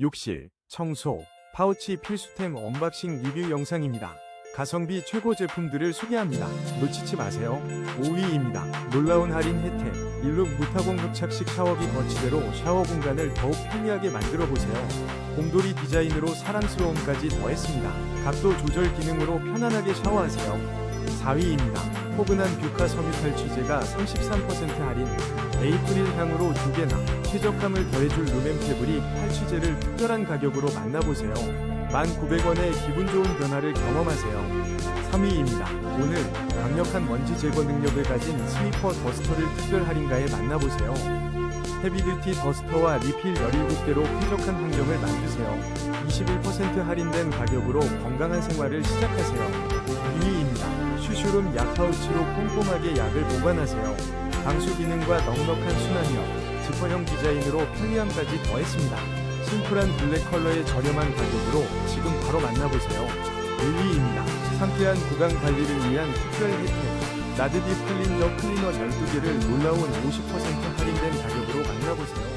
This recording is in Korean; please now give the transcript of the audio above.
욕실, 청소, 파우치 필수템 언박싱 리뷰 영상입니다. 가성비 최고 제품들을 소개합니다. 놓치지 마세요. 5위입니다. 놀라운 할인 혜택. 일룩 무타공 흡착식 샤워기 거치대로 샤워 공간을 더욱 편리하게 만들어 보세요. 곰돌이 디자인으로 사랑스러움까지 더했습니다. 각도 조절 기능으로 편안하게 샤워하세요. 4위입니다. 포근한 뷰카 섬유 탈 취제가 33% 할인. 에이프릴 향으로 두 개나 쾌적함을 더해줄 패브릭 탈취제를 특별한 가격으로 만나보세요. 1,900원의 기분 좋은 변화를 경험하세요. 3위입니다. 오늘 강력한 먼지 제거 능력을 가진 스위퍼 더스터를 특별 할인가에 만나보세요. 헤비듀티 더스터와 리필 17개로 쾌적한 환경을 만드세요. 21% 할인된 가격으로 건강한 생활을 시작하세요. 2위입니다. 슈슈룸 약 파우치로 꼼꼼하게 약을 보관하세요. 방수 기능과 넉넉한 순환력, 지퍼형 디자인으로 편리함까지 더했습니다. 심플한 블랙 컬러의 저렴한 가격으로 지금 바로 만나보세요. 1위입니다. 상쾌한 구강 관리를 위한 특별 혜택. 나드디 클린저 클리너 12개를 놀라운 50% 할인된 가격으로 만나보세요.